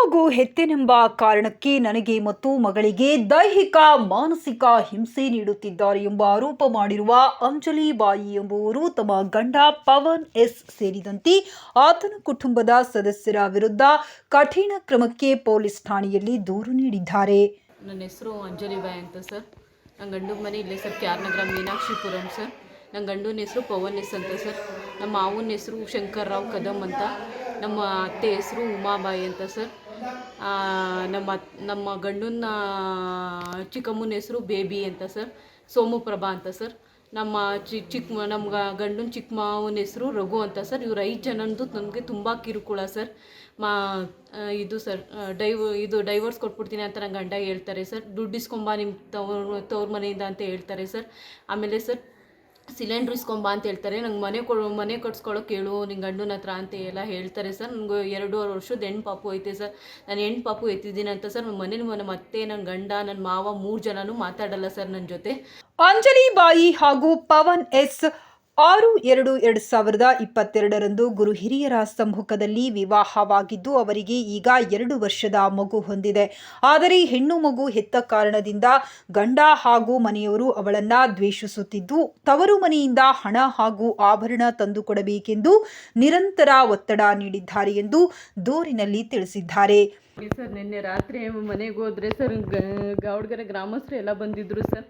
ಮಗು ಹೆತ್ತೆನೆಂಬ ಕಾರಣಕ್ಕೆ ನನಗೆ ಮತ್ತು ಮಗಳಿಗೆ ದೈಹಿಕ, ಮಾನಸಿಕ ಹಿಂಸೆ ನೀಡುತ್ತಿದ್ದಾರೆ ಎಂಬ ಆರೋಪ ಮಾಡಿರುವ ಅಂಜಲಿ ಬಾಯಿ ಎಂಬುವರು ತಮ್ಮ ಗಂಡ ಪವನ್ ಎಸ್ ಸೇರಿದಂತೆ ಆತನ ಕುಟುಂಬದ ಸದಸ್ಯರ ವಿರುದ್ಧ ಕಠಿಣ ಕ್ರಮಕ್ಕೆ ಪೊಲೀಸ್ ಠಾಣೆಯಲ್ಲಿ ದೂರು ನೀಡಿದ್ದಾರೆ. ನನ್ನ ಹೆಸರು ಅಂಜಲಿ ಬಾಯಿ ಅಂತ ಸರ್. ನನ್ನ ಗಂಡು ಮನೆ ಇಲ್ಲೇ ಸರ್ ಕ್ಯಾರ್ ನಗರ ಮೀನಾಕ್ಷಿಪುರಂ ಸರ್. ನನ್ನ ಗಂಡನ ಹೆಸರು ಪವನ್ ಎಸ್ ಅಂತ ಸರ್. ನಮ್ಮ ಮಾವನ ಹೆಸರು ಶಂಕರ್ರಾವ್ ಕದಮ್ ಅಂತ. ನಮ್ಮ ಅತ್ತೆ ಹೆಸರು ಉಮಾಬಾಯಿ ಅಂತ ಸರ್. ನಮ್ಮ ನಮ್ಮ ಗಂಡನ ಚಿಕ್ಕಮ್ಮನ ಹೆಸರು ಬೇಬಿ ಅಂತ ಸರ್. ಸೋಮುಪ್ರಭಾ ಅಂತ ಸರ್. ನಮ್ಮ ಚಿ ಚಿಕ್ಕ ನಮ್ಮ ಗಂಡನ ಚಿಕ್ಕಮ್ಮನ ಹೆಸರು ರಘು ಅಂತ ಸರ್. ಇವ್ರು ಐದು ಜನಂದು ನನಗೆ ತುಂಬ ಕಿರುಕುಳ ಸರ್. ಮಾ ಇದು ಸರ್ ಡೈವ್, ಇದು ಡೈವರ್ಸ್ ಕೊಟ್ಬಿಡ್ತೀನಿ ಅಂತ ನನ್ನ ಗಂಡ ಹೇಳ್ತಾರೆ ಸರ್. ದುಡ್ಡು ಇಸ್ಕೊಂಬ ನಿಮ್ಮ ತವ್ರ ತವ್ರ ಮನೆಯಿಂದ ಅಂತ ಹೇಳ್ತಾರೆ ಸರ್. ಆಮೇಲೆ ಸರ್ ಸಿಲಿಂಡ್ರ್ ಇಸ್ಕೊಂಬ ಅಂತ ಹೇಳ್ತಾರೆ. ನಂಗೆ ಮನೆ ಕೊಡು ಮನೆ ಕಟ್ಸ್ಕೊಳ್ಳೋಕೆ ಕೇಳು ನಿನ್ನ ಗಂಡನ ಹತ್ರ ಅಂತ ಎಲ್ಲ ಹೇಳ್ತಾರೆ ಸರ್. ನನಗೆ ಎರಡೂವರೆ ವರ್ಷದ ಹೆಣ್ಣು ಪಾಪು ಐತೆ ಸರ್. ನಾನು ಹೆಣ್ಣು ಪಾಪು ಎತ್ತಿದ್ದೀನಿ ಅಂತ ಸರ್. ನನ್ನ ಮನೇಲಿ ನಮ್ಮ ಮತ್ತೆ ನನ್ನ ಗಂಡ ನನ್ನ ಮಾವ ಮೂರು ಜನನೂ ಮಾತಾಡಲ್ಲ ಸರ್ ನನ್ನ ಜೊತೆ. ಅಂಜಲಿ ಬಾಯಿ ಹಾಗೂ ಪವನ್ ಎಸ್ ಆರು ಎರಡು ಎರಡು ಸಾವಿರದ ಇಪ್ಪತ್ತೆರಡರಂದು ಗುರು ಹಿರಿಯರ ಸಮ್ಮುಖದಲ್ಲಿ ವಿವಾಹವಾಗಿದ್ದು, ಅವರಿಗೆ ಈಗ ಎರಡು ವರ್ಷದ ಮಗು ಹೊಂದಿದೆ. ಆದರೆ ಹೆಣ್ಣು ಮಗು ಹೆತ್ತ ಕಾರಣದಿಂದ ಗಂಡ ಹಾಗೂ ಮನೆಯವರು ಅವಳನ್ನ ದ್ವೇಷಿಸುತ್ತಿದ್ದು, ತವರು ಮನೆಯಿಂದ ಹಣ ಹಾಗೂ ಆಭರಣ ತಂದುಕೊಡಬೇಕೆಂದು ನಿರಂತರ ಒತ್ತಡ ನೀಡಿದ್ದಾರೆ ಎಂದು ದೂರಿನಲ್ಲಿ ತಿಳಿಸಿದ್ದಾರೆ. ಸರ್, ನಿನ್ನೆ ರಾತ್ರಿ ಮನೆಗೆ ಹೋದ್ರೆ ಸರ್ ಗೌಡ್ಗರ ಗ್ರಾಮಸ್ಥರು ಎಲ್ಲ ಬಂದಿದ್ರು ಸರ್.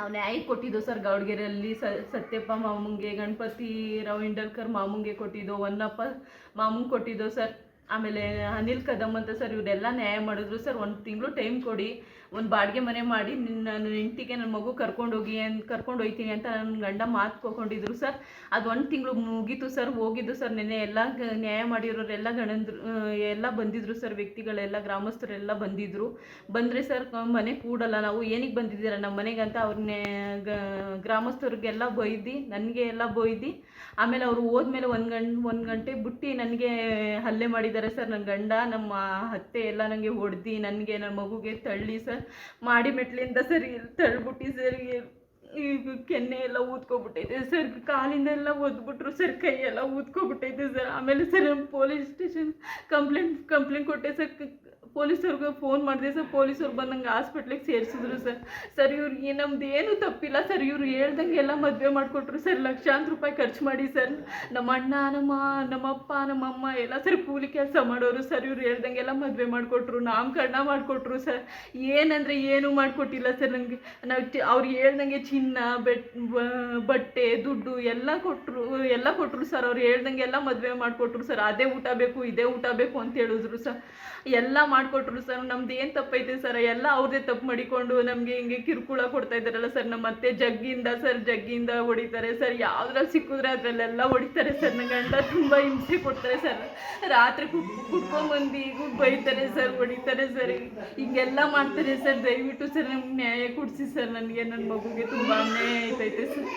ನಾವು ನ್ಯಾಯ ಕೊಟ್ಟಿದ್ದೋ ಸರ್ ಗೌಡ್ಗೆರೆಯಲ್ಲಿ ಸತ್ಯಪ್ಪ ಮಾಮುಂಗೆ, ಗಣಪತಿ ರಾವ್ ಇಂಡಲ್ಕರ್ ಮಾಮುಂಗೆ ಕೊಟ್ಟಿದ್ದು, ಹೊನ್ನಪ್ಪ ಮಾಮುಂಗೆ ಕೊಟ್ಟಿದ್ದೋ ಸರ್. ಆಮೇಲೆ ಅನಿಲ್ ಕದಮ್ ಅಂತ ಸರ್ ಇವರೆಲ್ಲ ನ್ಯಾಯ ಮಾಡಿದ್ರು ಸರ್. ಒಂದು ತಿಂಗಳು ಟೈಮ್ ಕೊಡಿ. ಒಂದು ಬಾಡಿಗೆ ಮನೆ ಮಾಡಿ, ನಿನ್ನ ಹೆಂಡ್ತಿಗೆ ನನ್ನ ಮಗು ಕರ್ಕೊಂಡೋಗಿ ಅಂತ ಕರ್ಕೊಂಡು ಹೋಯ್ತೀನಿ ಅಂತ ನನ್ನ ಗಂಡ ಮಾತು ಕೊಕೊಂಡಿದ್ರು ಸರ್. ಅದು ಒಂದು ತಿಂಗಳು ಮುಗೀತು ಸರ್, ಹೋಗಿದ್ದು ಸರ್. ನಿನ್ನೆ ಎಲ್ಲ ನ್ಯಾಯ ಮಾಡಿರೋರೆಲ್ಲ ಗಣಂದ್ರು ಎಲ್ಲ ಬಂದಿದ್ರು ಸರ್, ವ್ಯಕ್ತಿಗಳೆಲ್ಲ, ಗ್ರಾಮಸ್ಥರೆಲ್ಲ ಬಂದಿದ್ರು. ಬಂದರೆ ಸರ್ ಮನೆ ಕೂಡಲ್ಲ. ನಾವು ಏನಕ್ಕೆ ಬಂದಿದ್ದೀರ ನಮ್ಮ ಮನೆಗೆ ಅಂತ ಅವ್ರನ್ನೇ ಗ್ರಾಮಸ್ಥರಿಗೆಲ್ಲ ಬೈದು, ನನಗೆ ಎಲ್ಲ ಬೈದು. ಆಮೇಲೆ ಅವರು ಹೋದ್ಮೇಲೆ ಒಂದು ಗಂಟೆ ಒಂದು ಗಂಟೆ ಬಿಟ್ಟು ನನಗೆ ಹಲ್ಲೆ ಮಾಡಿದ್ದಾರೆ ಸರ್. ನನ್ನ ಗಂಡ, ನಮ್ಮ ಅತ್ತೆ ಎಲ್ಲ ನನಗೆ ಹೊಡೆದು, ನನಗೆ ನನ್ನ ಮಗುಗೆ ತಳ್ಳಿ ಸರ್. ಮಾಡಿ ಮೆಟ್ಲಿಂದ ಸರಿ ತಳ್ಬಿಟ್ಟು ಸರಿ ಈಗ ಕೆನ್ನೆ ಎಲ್ಲ ಊದ್ಕೊಬಿಟ್ಟೈತೆ ಸರ್, ಕಾಲಿಂದ ಎಲ್ಲ ಒದ್ಬಿಟ್ರು ಸರ್, ಕೈ ಎಲ್ಲ ಊದ್ಕೊಬಿಟ್ಟೈತೆ ಸರ್. ಆಮೇಲೆ sir police station complaint complaint ಕೊಟ್ಟೆ ಸರ್ ಪೊಲೀಸವ್ರಿಗೆ ಫೋನ್ ಮಾಡಿದೆ ಸರ್ ಪೊಲೀಸವ್ರು ನಂಗೆ ಹಾಸ್ಪಿಟ್ಲಿಗೆ ಸೇರಿಸಿದ್ರು ಸರ್ ಸರ್ ಇವ್ರಿಗೆ ನಮ್ದು ಏನು ತಪ್ಪಿಲ್ಲ ಸರ್ ಇವ್ರು ಹೇಳ್ದಂಗೆ ಎಲ್ಲ ಮದುವೆ ಮಾಡಿಕೊಟ್ರು ಸರ್ ಲಕ್ಷಾಂತರ ರೂಪಾಯಿ ಖರ್ಚು ಮಾಡಿ ಸರ್ ನಮ್ಮ ಅಣ್ಣ, ನಮ್ಮ ನಮ್ಮಪ್ಪ ನಮ್ಮಮ್ಮ ಎಲ್ಲ ಸರ್ ಕೂಲಿ ಕೆಲಸ ಮಾಡೋರು ಸರ್ ಇವ್ರು ಹೇಳ್ದಂಗೆ ಎಲ್ಲ ಮದುವೆ ಮಾಡಿಕೊಟ್ರು, ನಾಮಕರಣ ಮಾಡಿಕೊಟ್ರು ಸರ್ ಏನಂದರೆ ಏನು ಮಾಡಿಕೊಟ್ಟಿಲ್ಲ ಸರ್ ನನಗೆ ನಾವು ಅವ್ರು ಹೇಳ್ದಂಗೆ ಚಿನ್ನ, ಬೆಟ್ ಬಟ್ಟೆ, ದುಡ್ಡು ಎಲ್ಲ ಕೊಟ್ಟರು ಎಲ್ಲ ಕೊಟ್ಟರು ಸರ್ ಅವ್ರು ಹೇಳ್ದಂಗೆ ಎಲ್ಲ ಮದುವೆ ಮಾಡಿಕೊಟ್ರು ಸರ್ ಅದೇ ಊಟ ಬೇಕು, ಇದೇ ಊಟ ಬೇಕು ಅಂತ ಹೇಳಿದ್ರು ಸರ್ ಎಲ್ಲ ಮಾಡಿಕೊಟ್ರು ಸರ್, ನಮ್ದು ಏನು ತಪ್ಪೈತೆ ಸರ್, ಎಲ್ಲ ಅವ್ರದ್ದೇ ತಪ್ಪು ಮಾಡಿಕೊಂಡು ನಮಗೆ ಹಿಂಗೆ ಕಿರುಕುಳ ಕೊಡ್ತಾ ಇದ್ದಾರಲ್ಲ ಸರ್, ನಮ್ಮ ಅತ್ತೆ ಜಗ್ಗಿಂದ ಸರ್, ಜಗ್ಗಿಯಿಂದ ಹೊಡಿತಾರೆ ಸರ್, ಯಾವ್ದ್ರಲ್ಲಿ ಸಿಕ್ಕಿದ್ರೆ ಅದರಲ್ಲೆಲ್ಲ ಹೊಡಿತಾರೆ ಸರ್ ನನ್ನ ಗಂಡ ತುಂಬ ಹಿಂಸೆ ಕೊಡ್ತಾರೆ ಸರ್. ರಾತ್ರಿ ಕುಟ್ ಈಗ ಬೈತಾರೆ ಸರ್, ಹೊಡಿತಾರೆ ಸರ್ ಹಿಂಗೆಲ್ಲ ಮಾಡ್ತಾರೆ ಸರ್, ದಯವಿಟ್ಟು ಸರ್, ನಮ್ಗೆ ನ್ಯಾಯ ಕೊಡಿಸಿ ಸರ್, ನನಗೆ ನನ್ನ ಮಗುಗೆ ತುಂಬ ಅನ್ಯಾಯ ಆಯ್ತೈತೆ ಸರ್.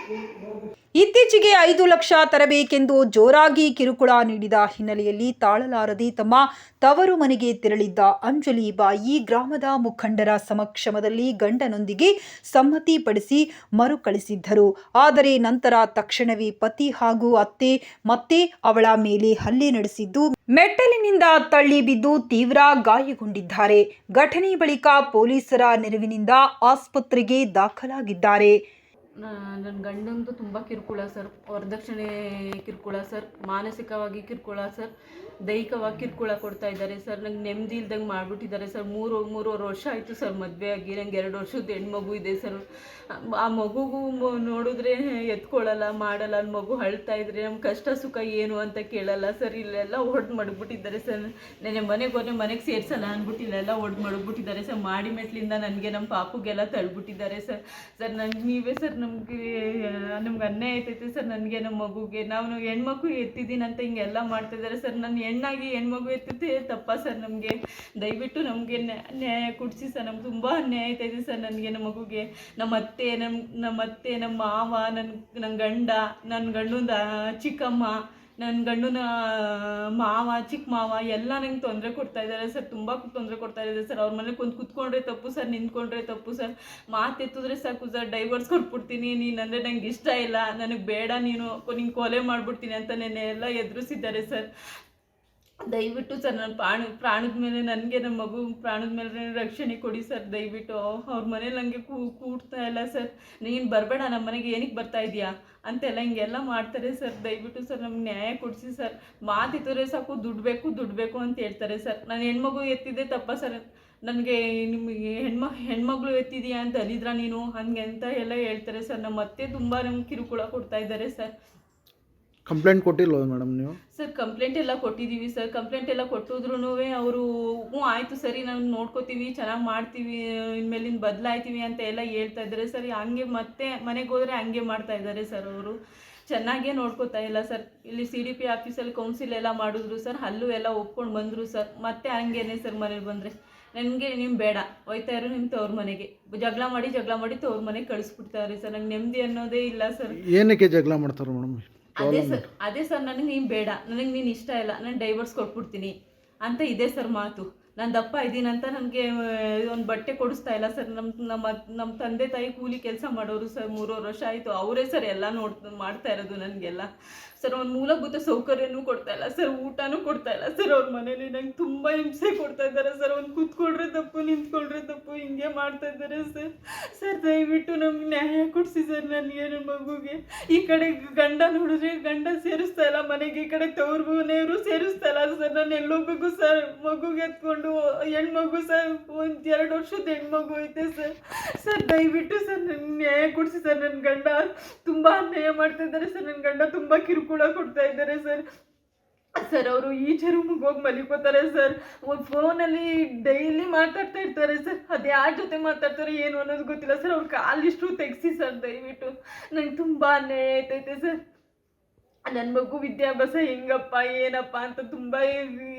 ಇತ್ತೀಚೆಗೆ ಐದು ಲಕ್ಷ ತರಬೇಕೆಂದು ಜೋರಾಗಿ ಕಿರುಕುಳ ನೀಡಿದ ಹಿನ್ನೆಲೆಯಲ್ಲಿ ತಾಳಲಾರದೆ ತಮ್ಮ ತವರು ಮನೆಗೆ ತೆರಳಿದ್ದ ಅಂಜಲಿ ಬಾಯಿ ಗ್ರಾಮದ ಮುಖಂಡರ ಸಮಕ್ಷಮದಲ್ಲಿ ಗಂಡನೊಂದಿಗೆ ಸಮ್ಮತಿ ಪಡಿಸಿ ಮರುಕಳಿಸಿದ್ದರು ಆದರೆ ನಂತರ ತಕ್ಷಣವೇ ಪತಿ ಹಾಗೂ ಅತ್ತೆ, ಮತ್ತೆ ಅವಳ ಮೇಲೆ ಹಲ್ಲೆ ನಡೆಸಿದ್ದು ಮೆಟ್ಟಲಿನಿಂದ ತಳ್ಳಿ ಬಿದ್ದು ತೀವ್ರ ಗಾಯಗೊಂಡಿದ್ದಾರೆ. ಘಟನೆ ಬಳಿಕ ಪೊಲೀಸರ ನೆರವಿನಿಂದ ಆಸ್ಪತ್ರೆಗೆ ದಾಖಲಾಗಿದ್ದಾರೆ. ನನ್ನ ಗಂಡಂದು ತುಂಬ ಕಿರುಕುಳ ಸರ್. ವರದಕ್ಷಿಣೆ ಕಿರುಕುಳ ಸರ್. ಮಾನಸಿಕವಾಗಿ ಕಿರುಕುಳ ಸರ್. ದೈಹಿಕವಾಗಿ ಕಿರುಕುಳ ಕೊಡ್ತಾ ಇದ್ದಾರೆ. ಸರ್, ನಂಗೆ ನೆಮ್ಮದಿ ಇಲ್ದಂಗೆ ಮಾಡಿಬಿಟ್ಟಿದ್ದಾರೆ. ಸರ್, ಮೂರು, ಮೂರುವರೆ ವರ್ಷ ಆಯಿತು ಸರ್ ಮದುವೆ ಆಗಿ. ನಂಗೆ ಎರಡು ವರ್ಷದ ಹೆಣ್ಮಗು ಇದೆ ಸರ್. ಆ ಮಗುಗೂ ನೋಡಿದ್ರೆ ಎತ್ಕೊಳ್ಳಲ್ಲ ಮಾಡಲ್ಲ. ಅಲ್ಲಿ ಮಗು ಅಳ್ತಾ ಇದ್ರೆ ನಮ್ಮ ಕಷ್ಟ ಸುಖ ಏನು ಅಂತ ಕೇಳಲ್ಲ ಸರ್. ಇಲ್ಲೆಲ್ಲ ಹೊಡೆದು ಮಡಗ್ಬಿಟ್ಟಿದ್ದಾರೆ ಸರ್. ನೆನೆ ಮನೆಗೆ ಹೋದ್ರೆ ಮನೆಗೆ ಸೇರ್ಸಲ್ಲ ಅಂದ್ಬಿಟ್ಟು ಇಲ್ಲೆಲ್ಲ ಹೊಡೆದು ಮಡಗ್ಬಿಟ್ಟಿದ್ದಾರೆ ಸರ್. ಮಾಡಿ ಮೆಟ್ಲಿಂದ ನನಗೆ ನಮ್ಮ ಪಾಪುಗೆಲ್ಲ ತಳ್ಬಿಟ್ಟಿದ್ದಾರೆ ಸರ್. ಸರ್ ನನಗೆ ನೀವೇ ಸರ್ ನಮಗೆ, ನಮ್ಗೆ ಅನ್ಯಾಯ ಆಯ್ತೈತೆ ಸರ್. ನನಗೆ ನಮ್ಮ ಮಗುಗೆ. ನಾವು ಹೆಣ್ಮಕ್ಳು ಎತ್ತಿದ್ದೀನಿ ಅಂತ ಹಿಂಗೆಲ್ಲ ಮಾಡ್ತಿದ್ದಾರೆ ಸರ್. ನನ್ನ ಹೆಣ್ಣಾಗಿ ಹೆಣ್ಮಗು ಎತ್ತಿದ್ದೆ ತಪ್ಪ ಸರ್ ನಮಗೆ. ದಯವಿಟ್ಟು ನಮಗೆ ನ್ಯಾಯ ಕೊಡಿಸಿ ಸರ್. ನಮ್ಗೆ ತುಂಬ ಅನ್ಯಾಯ ಆಯ್ತೈತೆ ಸರ್ ನನಗೆ ನಮ್ಮ ಮಗುಗೆ. ನಮ್ಮ ಅತ್ತೆ ನಮ್ಮ ನಮ್ಮ ಅತ್ತೆ, ನಮ್ಮ ಮಾವ ನನ್ನ ನನ್ನ ಗಂಡ ನನ್ನ ಗಂಡನ ಚಿಕ್ಕಮ್ಮ ನನ್ನ ಗಂಡನ ಮಾವ ಚಿಕ್ಕ ಮಾವ ಎಲ್ಲ ನಂಗೆ ತೊಂದರೆ ಕೊಡ್ತಾ ಇದ್ದಾರೆ ಸರ್. ತುಂಬ ತೊಂದರೆ ಕೊಡ್ತಾ ಇದ್ದಾರೆ ಸರ್. ಅವ್ರ ಮನೇಲಿ ಕುಂತು ಕುತ್ಕೊಂಡ್ರೆ ತಪ್ಪು ಸರ್, ನಿಂತ್ಕೊಂಡ್ರೆ ತಪ್ಪು ಸರ್. ಮಾತೆತ್ತಿದ್ರೆ ಸಾಕು ಸರ್. ಡೈವರ್ಸ್ ಕೊಟ್ಬಿಡ್ತೀನಿ. ನೀನು ಅಂದರೆ ನಂಗೆ ಇಷ್ಟ ಇಲ್ಲ. ನನಗೆ ಬೇಡ ನೀನು. ನಿಂಗೆ ಕೊಲೆ ಮಾಡಿಬಿಡ್ತೀನಿ ಅಂತ ನೆನ್ನೆ ಎಲ್ಲ ಎದುರಿಸಿದ್ದಾರೆ ಸರ್. ದಯವಿಟ್ಟು ಸರ್ ನನ್ನ ಪ್ರಾಣ, ಪ್ರಾಣದ ಮೇಲೆ ನನಗೆ ನಮ್ಮ ಮಗು ಪ್ರಾಣದ ಮೇಲೆ ರಕ್ಷಣೆ ಕೊಡಿ ಸರ್, ದಯವಿಟ್ಟು. ಅವ್ರ ಮನೇಲಿ ನನಗೆ ಕೂ, ಕೂಡ್ತಾ ಇಲ್ಲ ಸರ್. ನೀನು ಬರಬೇಡ ನಮ್ಮ ಮನೆಗೆ ಏನಕ್ಕೆ ಬರ್ತಾ ಇದೆಯಾ? ಅಂತೆಲ್ಲ ಹಿಂಗೆಲ್ಲ ಮಾಡ್ತಾರೆ ಸರ್. ದಯವಿಟ್ಟು ಸರ್, ನಮ್ಗೆ ನ್ಯಾಯ ಕೊಡಿಸಿ ಸರ್. ಮಾತಿತ್ತರೆ ಸಾಕು, ದುಡ್ಡು ಬೇಕು ದುಡ್ಡು ಬೇಕು ಅಂತ ಹೇಳ್ತಾರೆ ಸರ್. ನಾನು ಹೆಣ್ಮಗು ಎತ್ತಿದ್ದೆ ತಪ್ಪ ಸರ್. ನನಗೆ ನಿಮಗೆ ಹೆಣ್ಮ, ಹೆಣ್ಮಗಳು ಎತ್ತಿದೆಯಾ ಅಂತ ಅಲಿದ್ರ ನೀನು? ಹಂಗೆ ಅಂತ ಎಲ್ಲ ಹೇಳ್ತಾರೆ ಸರ್. ನಮ್ಮ ಅತ್ತೆ ತುಂಬ ನಮ್ಗೆ ಕಿರುಕುಳ ಕೊಡ್ತಾ ಇದ್ದಾರೆ ಸರ್. ಕಂಪ್ಲೇಂಟ್ ಕೊಟ್ಟಿಲ್ಲ ಮೇಡಮ್ ನೀವು? ಸರ್ ಕಂಪ್ಲೇಂಟ್ ಎಲ್ಲ ಕೊಟ್ಟಿದ್ದೀವಿ ಸರ್. ಕಂಪ್ಲೇಂಟ್ ಎಲ್ಲ ಕೊಟ್ಟಿದ್ರು ಅವರು ಹ್ಞೂ ಆಯಿತು ಸರಿ ನಾವು ನೋಡ್ಕೋತೀವಿ ಚೆನ್ನಾಗಿ ಮಾಡ್ತೀವಿ ಇನ್ಮೇಲಿಂದ ಬದಲಾಯ್ತೀವಿ ಅಂತ ಎಲ್ಲ ಹೇಳ್ತಾ ಇದ್ದಾರೆ ಸರ್. ಹಂಗೆ ಮತ್ತೆ ಮನೆಗೆ ಹೋದರೆ ಹಂಗೆ ಮಾಡ್ತಾ ಇದ್ದಾರೆ ಸರ್ ಅವರು. ಚೆನ್ನಾಗೇ ನೋಡ್ಕೋತಾ ಇಲ್ಲ ಸರ್. ಇಲ್ಲಿ ಸಿ ಡಿ ಪಿ ಆಫೀಸಲ್ಲಿ ಕೌನ್ಸಿಲ್ ಎಲ್ಲ ಮಾಡಿದ್ರು ಸರ್. ಅಲ್ಲೂ ಎಲ್ಲ ಒಪ್ಕೊಂಡು ಬಂದರು ಸರ್. ಮತ್ತೆ ಹಂಗೇನೆ ಸರ್ ಮನೇಲಿ ಬಂದರೆ. ನನಗೆ ನಿಮ್ಮ ಬೇಡ. ಹೋಯ್ತಾ ಇರೋ ನಿಮ್ಮ ತವ್ರ ಮನೆಗೆ. ಜಗಳ ಮಾಡಿ ಜಗಳ ಮಾಡಿ ತವ್ರ ಮನೆಗೆ ಕಳಿಸ್ಬಿಡ್ತಾರೆ ಸರ್. ನಂಗೆ ನೆಮ್ಮದಿ ಅನ್ನೋದೇ ಇಲ್ಲ ಸರ್. ಏನಕ್ಕೆ ಜಗಳ ಮಾಡ್ತಾರೆ ಮೇಡಮ್? ಅದೇ ಸರ್ ಅದೇ ಸರ್ ನನಗೆ ನೀನು ಬೇಡ ನನಗೆ ನೀನು ಇಷ್ಟ ಇಲ್ಲ ನಾನು ಡೈವರ್ಸ್ ಕೊಟ್ಬಿಡ್ತೀನಿ ಅಂತ ಇದೆ ಸರ್ ಮಾತು. ನಾನು ದಪ್ಪ ಇದ್ದೀನಂತ ನನಗೆ ಒಂದು ಬಟ್ಟೆ ಕೊಡಿಸ್ತಾ ಇಲ್ಲ ಸರ್. ನಮ್ಮ ನಮ್ಮ ನಮ್ಮ ತಂದೆ ತಾಯಿ ಕೂಲಿ ಕೆಲಸ ಮಾಡೋರು ಸರ್, ಮೂರುವರೆ ವರ್ಷ ಆಯಿತು. ಅವರೇ ಸರ್ ಎಲ್ಲ ನೋಡ್, ಮಾಡ್ತಾ ಇರೋದು ನನಗೆಲ್ಲ. ಸರ್ ಒಂದು ಮೂಲಭೂತ ಸೌಕರ್ಯನೂ ಕೊಡ್ತಾ ಇಲ್ಲ ಸರ್, ಊಟನೂ ಕೊಡ್ತಾ ಇಲ್ಲ ಸರ್. ಅವ್ರ ಮನೇಲಿ ನಂಗೆ ತುಂಬ ಹಿಂಸೆ ಕೊಡ್ತಾ ಇದ್ದಾರೆ ಸರ್. ಒಂದು ಕೂತ್ಕೊಳ್ರೆ ತಪ್ಪು ನಿಂತ್ಕೊಳ್ರೆ ತಪ್ಪು ಹಿಂಗೆ ಮಾಡ್ತಾ ಇದ್ದಾರೆ ಸರ್. ಸರ್, ದಯವಿಟ್ಟು ನಮ್ಗೆ ನ್ಯಾಯ ಕೊಡಿಸಿ ಸರ್ ನನಗೆ ನನ್ನ ಮಗುಗೆ. ಈ ಕಡೆ ಗಂಡ ನೋಡಿದ್ರೆ ಗಂಡ ಸೇರಿಸ್ತಾ ಇಲ್ಲ, ಮನೆಗೆ ಈ ಕಡೆ ತವ್ರ ಮನೆಯವರು ಸೇರಿಸ್ತಾ ಇಲ್ಲ ಸರ್. ನಾನು ಎಲ್ಲೋಗ್ಬೇಕು ಸರ್ ಮಗುಗೆ ಎತ್ಕೊಂಡು ಹೆಣ್ಮಗು ಸರ್, ಒಂದು ಎರಡು ವರ್ಷದ ಹೆಣ್ಮಗು ಐತೆ ಸರ್. ಸರ್, ದಯವಿಟ್ಟು ಸರ್ ನನ್ನ ನ್ಯಾಯ ಕೊಡಿಸಿ ಸರ್ ನನ್ನ ಗಂಡ ತುಂಬ ಅನ್ಯಾಯ ಮಾಡ್ತಾ ಇದ್ದಾರೆ ಸರ್. ನನ್ನ ಗಂಡ ತುಂಬ ಕಿರುಕುಳ ಕೊಡ್ತಾ ಇದ್ದಾರೆ ಸರ್. ಸರ್, ಅವರು ಈಚೆ ರೂಮಿಗೆ ಹೋಗಿ ಮಲಿಕೋತಾರೆ ಸರ್. ಒಂದು ಫೋನಲ್ಲಿ ಡೈಲಿ ಮಾತಾಡ್ತಾ ಇರ್ತಾರೆ ಸರ್. ಅದು ಯಾರ ಜೊತೆ ಮಾತಾಡ್ತಾರೆ ಏನು ಅನ್ನೋದು ಗೊತ್ತಿಲ್ಲ ಸರ್. ಅವ್ರ ಕಾಲಿಷ್ಟು ತೆಗ್ಸಿ ಸರ್, ದಯವಿಟ್ಟು. ನಂಗೆ ತುಂಬ ಅನ್ಯಾಯ ಆಯ್ತೈತೆ ಸರ್. ನನ್ನ ಮಗು ವಿದ್ಯಾಭ್ಯಾಸ ಹೆಂಗಪ್ಪ ಏನಪ್ಪ ಅಂತ ತುಂಬ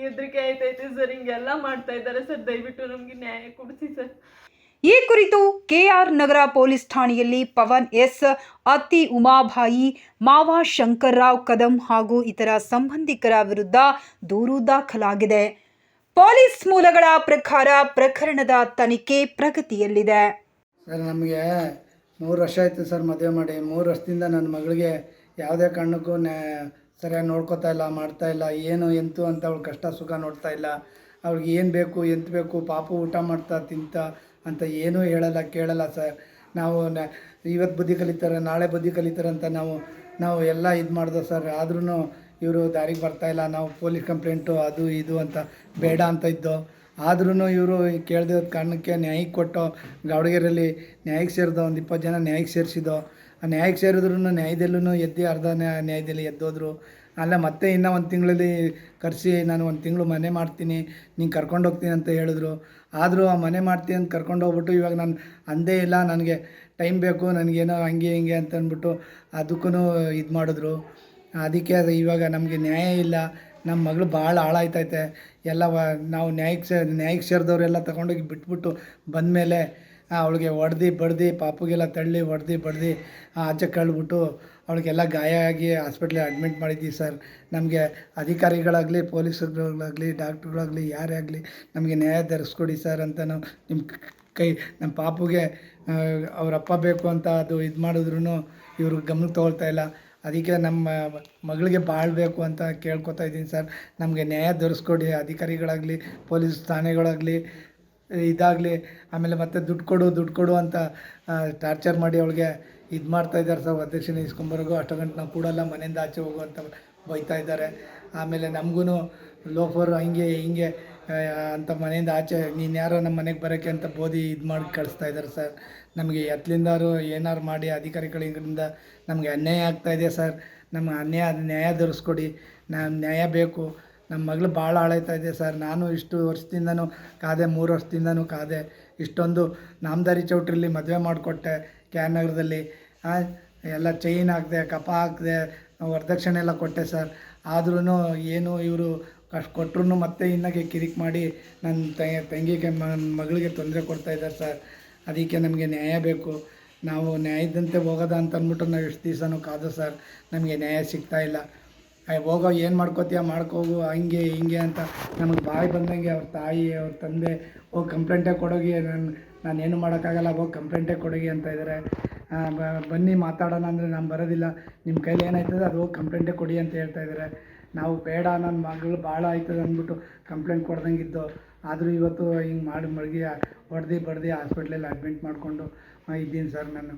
ಹೆದರಿಕೆ ಆಯ್ತೈತೆ ಸರ್. ಹಿಂಗೆಲ್ಲ ಮಾಡ್ತಾ ಇದ್ದಾರೆ ಸರ್. ದಯವಿಟ್ಟು ನಮಗೆ ನ್ಯಾಯ ಕೊಡಿಸಿ ಸರ್. ಈ ಕುರಿತು ಕೆಆರ್ ನಗರ ಪೊಲೀಸ್ ಠಾಣೆಯಲ್ಲಿ ಪವನ್ ಎಸ್ ಅತಿ ಉಮಾಭಾಯಿ ಮಾವ ಶಂಕರ್ರಾವ್ ಕದಂ ಹಾಗೂ ಇತರ ಸಂಬಂಧಿಕರ ವಿರುದ್ಧ ದೂರು ದಾಖಲಾಗಿದೆ. ಪೊಲೀಸ್ ಮೂಲಗಳ ಪ್ರಕಾರ ಪ್ರಕರಣದ ತನಿಖೆ ಪ್ರಗತಿಯಲ್ಲಿದೆ. ಸರ್ ನಮಗೆ ಮೂರು ವರ್ಷ ಆಯಿತು ಸರ್ ಮದುವೆ ಮಾಡಿ. ಮೂರು ವರ್ಷದಿಂದ ನನ್ನ ಮಗಳಿಗೆ ಯಾವುದೇ ಕಾರಣಕ್ಕೂ ನ್ಯಾ, ಸರಿಯಾಗಿ ನೋಡ್ಕೋತಾ ಇಲ್ಲ, ಮಾಡ್ತಾ ಇಲ್ಲ, ಏನು ಎಂತು ಅಂತ ಅವ್ಳು ಕಷ್ಟ ಸುಖ ನೋಡ್ತಾ ಇಲ್ಲ. ಅವ್ಳಿಗೆ ಏನು ಬೇಕು, ಎಂತ ಬೇಕು, ಪಾಪು ಊಟ ಮಾಡ್ತಾ, ತಿಂತ ಅಂತ ಏನೂ ಹೇಳಲ್ಲ, ಕೇಳಲ್ಲ ಸರ್. ನಾವು ಇವತ್ತು ಬುದ್ಧಿ ಕಲಿತಾರೆ, ನಾಳೆ ಬುದ್ಧಿ ಕಲಿತಾರೆ ಅಂತ ನಾವು ನಾವು ಎಲ್ಲ ಇದು ಮಾಡ್ದೆ ಸರ್. ಆದ್ರೂ ಇವರು ದಾರಿಗೆ ಬರ್ತಾ ಇಲ್ಲ, ನಾವು ಪೊಲೀಸ್ ಕಂಪ್ಲೇಂಟು, ಅದು ಇದು ಅಂತ ಬೇಡ ಅಂತ ಇದ್ದು. ಆದ್ರೂ ಇವರು ಕೇಳ್ದಿರೋ ಕಾರಣಕ್ಕೆ ನ್ಯಾಯಕ್ಕೆ ಕೊಟ್ಟು ಗಾವಣಗೆರೆಯಲ್ಲಿ ನ್ಯಾಯಕ್ಕೆ ಸೇರಿದೋ, ಒಂದು ಇಪ್ಪತ್ತು ಜನ ನ್ಯಾಯಕ್ಕೆ ಸೇರಿಸಿದ್ದು ಆ ನ್ಯಾಯಕ್ಕೆ ಸೇರಿದ್ರು ನ್ಯಾಯದಲ್ಲೂ ಎದ್ದು ಅರ್ಧ ನ್ಯಾಯ ನ್ಯಾಯದಲ್ಲಿ ಎದ್ದೋದ್ರು. ಅಲ್ಲ, ಮತ್ತೆ ಇನ್ನೂ ಒಂದು ತಿಂಗಳಲ್ಲಿ ಕರೆಸಿ, ನಾನು ಒಂದು ತಿಂಗಳು ಮನೆ ಮಾಡ್ತೀನಿ, ನೀನು ಕರ್ಕೊಂಡು ಹೋಗ್ತೀನಿ ಅಂತ ಹೇಳಿದ್ರು. ಆದರೂ ಆ ಮನೆ ಮಾಡ್ತೀನಿ ಅಂತ ಕರ್ಕೊಂಡು ಹೋಗ್ಬಿಟ್ಟು ಇವಾಗ ನಾನು ಅಂದೇ ಇಲ್ಲ, ನನಗೆ ಟೈಮ್ ಬೇಕು, ನನಗೇನೋ ಹಂಗೆ ಹಿಂಗೆ ಅಂತ ಅಂದ್ಬಿಟ್ಟು ಅದಕ್ಕೂ ಇದು ಮಾಡಿದ್ರು. ಅದಕ್ಕೆ ಅದು ಇವಾಗ ನಮಗೆ ನ್ಯಾಯ ಇಲ್ಲ. ನಮ್ಮ ಮಗಳು ಭಾಳ ಹಾಳಾಯ್ತೈತೆ. ಎಲ್ಲ ನಾವು ನ್ಯಾಯಕ್ಕೆ ಸೇ, ನ್ಯಾಯಕ್ಕೆ ಸೇರಿದವರೆಲ್ಲ ತಗೊಂಡೋಗಿ ಬಿಟ್ಬಿಟ್ಟು ಬಂದಮೇಲೆ ಅವಳಿಗೆ ಹೊಡ್ದು ಬಡ್ದು, ಪಾಪುಗೆಲ್ಲ ತಳ್ಳಿ ಹೊಡ್ದು ಬಡ್ದು ಆಚೆ ಕಳ್ಬಿಟ್ಟು ಅವಳಿಗೆಲ್ಲ ಗಾಯ ಆಗಿ ಹಾಸ್ಪಿಟ್ಲಿಗೆ ಅಡ್ಮಿಟ್ ಮಾಡಿದ್ದೀವಿ ಸರ್. ನಮಗೆ ಅಧಿಕಾರಿಗಳಾಗಲಿ, ಪೊಲೀಸರುಗಳಾಗಲಿ, ಡಾಕ್ಟ್ರುಗಳಾಗಲಿ, ಯಾರೇ ಆಗಲಿ ನಮಗೆ ನ್ಯಾಯ ಧರಿಸ್ಕೊಡಿ ಸರ್ ಅಂತ ನಾವು ನಿಮ್ಮ ಕೈ ನಮ್ಮ ಪಾಪುಗೆ ಅವರಪ್ಪ ಬೇಕು ಅಂತ ಅದು ಇದು ಮಾಡಿದ್ರು ಇವರು ಗಮನ ತೊಗೊಳ್ತಾ ಇಲ್ಲ. ಅದಕ್ಕೆ ನಮ್ಮ ಮಗಳಿಗೆ ಬಾಳ್ಬೇಕು ಅಂತ ಕೇಳ್ಕೊತಾ ಇದ್ದೀನಿ ಸರ್. ನಮಗೆ ನ್ಯಾಯ ಧರಿಸ್ಕೊಡಿ ಅಧಿಕಾರಿಗಳಾಗಲಿ, ಪೊಲೀಸ್ ಠಾಣೆಗಳಾಗಲಿ ಇದಾಗಲಿ, ಆಮೇಲೆ ಮತ್ತೆ ದುಡ್ಡು ಕೊಡು ದುಡ್ಡು ಕೊಡು ಅಂತ ಟಾರ್ಚರ್ ಮಾಡಿ ಅವಳಿಗೆ ಇದು ಮಾಡ್ತಾ ಇದ್ದಾರೆ ಸರ್ ಅಧ್ಯಕ್ಷನ ಇಸ್ಕೊಂಬರೋಗು ಅಷ್ಟು ಗಂಟೆ ನಾವು ಕೂಡಲ್ಲ, ಮನೆಯಿಂದ ಆಚೆ ಹೋಗು ಅಂತ ಬೈತಾ ಇದ್ದಾರೆ. ಆಮೇಲೆ ನಮಗೂ ಲೋಫರ್ ಹಂಗೆ, ಹಿಂಗೆ ಅಂತ ಮನೆಯಿಂದ ಆಚೆ, ನೀನು ಯಾರೋ ನಮ್ಮ ಮನೆಗೆ ಬರೋಕ್ಕೆ ಅಂತ ಬೋಧಿ ಇದು ಮಾಡಿ ಕಳಿಸ್ತಾ ಇದ್ದಾರೆ ಸರ್. ನಮಗೆ ಎತ್ತಲಿಂದಾರು ಏನಾರು ಮಾಡಿ, ಅಧಿಕಾರಿಗಳಿಂದ ನಮಗೆ ಅನ್ಯಾಯ ಆಗ್ತಾ ಇದೆ ಸರ್. ನಮ್ಮ ಅನ್ಯಾಯ, ನ್ಯಾಯ ಧರಿಸ್ಕೊಡಿ ನಾನು ನ್ಯಾಯ ಬೇಕು. ನಮ್ಮ ಮಗಳು ಭಾಳ ಆಳೈತಾ ಇದೆ ಸರ್. ನಾನು ಇಷ್ಟು ವರ್ಷದಿಂದನೂ ಕಾದೆ, ಮೂರು ವರ್ಷದಿಂದನೂ ಕಾದೆ ಇಷ್ಟೊಂದು ನಾಮದಾರಿ ಚೌಟ್ರಿಲಿ ಮದುವೆ ಮಾಡಿಕೊಟ್ಟೆ ಕೆ ಆರ್ ನಗರದಲ್ಲಿ ಎಲ್ಲ ಚೈನ್ ಹಾಕಿದೆ ಕಪ ಹಾಕಿದೆ, ವರದಕ್ಷಿಣೆ ಎಲ್ಲ ಕೊಟ್ಟೆ ಸರ್. ಆದ್ರೂ ಏನು ಇವರು ಅಷ್ಟು ಕೊಟ್ಟರು ಮತ್ತೆ ಇನ್ನಗೆ ಕಿರಿಕ್ ಮಾಡಿ ನನ್ನ ತಂಗಿಗೆ ಮಗಳಿಗೆ ತೊಂದರೆ ಕೊಡ್ತಾ ಇದ್ದಾರೆ ಸರ್. ಅದಕ್ಕೆ ನಮಗೆ ನ್ಯಾಯ ಬೇಕು. ನಾವು ನ್ಯಾಯದಂತೆ ಹೋಗೋದ ಅಂತ ಅಂದ್ಬಿಟ್ಟು ನಾವು ಎಷ್ಟು ದಿವಸನೂ ಕಾದು ಸರ್. ನಮಗೆ ನ್ಯಾಯ ಸಿಗ್ತಾ ಇಲ್ಲ. ಹೋಗೋ, ಏನು ಮಾಡ್ಕೋತೀಯ, ಮಾಡ್ಕೋಗು, ಹಂಗೆ, ಹಿಂಗೆ ಅಂತ ನಮಗೆ ಬಾಯಿ ಬಂದಂಗೆ ಅವ್ರ ತಾಯಿ, ಅವ್ರ ತಂದೆ, ಹೋಗಿ ಕಂಪ್ಲೇಂಟೇ ಕೊಡೋಗಿ, ನಾನು ನಾನೇನು ಮಾಡೋಕ್ಕಾಗಲ್ಲ, ಹೋಗಿ ಕಂಪ್ಲೇಂಟೇ ಕೊಡೋಗಿ ಅಂತ ಇದ್ದಾರೆ ಬನ್ನಿ ಮಾತಾಡೋಣ ಅಂದರೆ ನಾನು ಬರೋದಿಲ್ಲ. ನಿಮ್ಮ ಕೈಲಿ ಏನಾಯ್ತದೆ, ಅದು ಹೋಗಿ ಕಂಪ್ಲೇಂಟೇ ಕೊಡಿ ಅಂತ ಹೇಳ್ತಾ ಇದ್ದಾರೆ ನಾವು ಬೇಡ ನನ್ನ ಮಗಳು ಭಾಳ ಆಯ್ತದೆ ಅಂದ್ಬಿಟ್ಟು ಕಂಪ್ಲೇಂಟ್ ಕೊಡ್ದಂಗಿದ್ದು. ಆದರೂ ಇವತ್ತು ಹಿಂಗೆ ಮಾಡಿ ಮಳಿಗೆ ಹೊಡೆದು ಬಡ್ದು ಹಾಸ್ಪಿಟ್ಲಲ್ಲಿ ಅಡ್ಮಿಟ್ ಮಾಡಿಕೊಂಡು ಇದ್ದೀನಿ ಸರ್ ನಾನು.